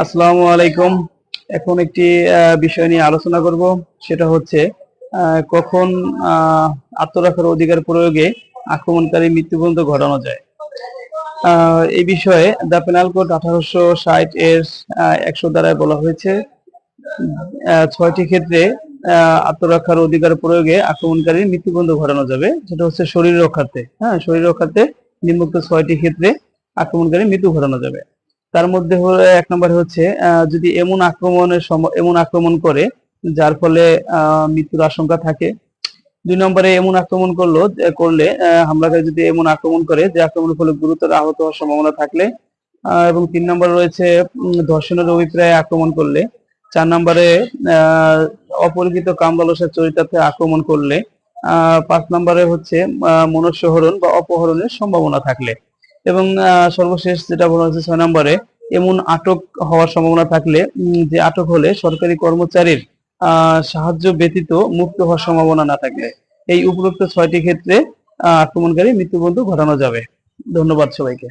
আসসালামু আলাইকুম। এখন একটি বিষয় নিয়ে আলোচনা করব। সেটা হচ্ছে কখন আত্মরক্ষার অধিকার প্রয়োগে আক্রমণকারী মৃত্যু ঘটানো যায়। এই বিষয়ে দ্য পেনাল কোড আঠারোশো ষাট এর একশো দ্বারায় বলা হয়েছে ছয়টি ক্ষেত্রে আত্মরক্ষার অধিকার প্রয়োগে আক্রমণকারীর মৃত্যু পর্যন্ত ঘটানো যাবে। সেটা হচ্ছে শরীর রক্ষার্থে। হ্যাঁ শরীর রক্ষার্থে নিম্নোক্ত ছয়টি ক্ষেত্রে আক্রমণকারী মৃত্যু ঘটানো যাবে। তার মধ্যে এক নম্বরে হচ্ছে যদি এমন আক্রমণের এমন আক্রমণ করে, যার ফলে মৃত্যুর আশঙ্কা থাকে। দুই নম্বরে এমন আক্রমণ করল করলে হামলাকারী যদি এমন আক্রমণ করে, যে আক্রমণের ফলে গুরুতর আহত হওয়ার সম্ভাবনা থাকলে এবং তিন নম্বরে রয়েছে ধর্ষণের অভিপ্রায়ে আক্রমণ করলে। চার নম্বরে অপরিচিত কামবালসের চরিতার্থে আক্রমণ করলে পাঁচ নম্বরে হচ্ছে মনুষ্যহরণ বা অপহরণের সম্ভাবনা থাকলে। এবং সর্বশেষ যেটা বলা হয়েছে, ছয় নম্বরে এমন আটক হওয়ার সম্ভাবনা থাকলে যে আটক হলে সরকারি কর্মচারীর সাহায্য ব্যতীত মুক্ত হওয়ার সম্ভাবনা না থাকলে। এই উপরোক্ত ছয়টি ক্ষেত্রে আক্রমণকারী মৃত্যু পর্যন্ত ঘটানো যাবে। ধন্যবাদ সবাইকে।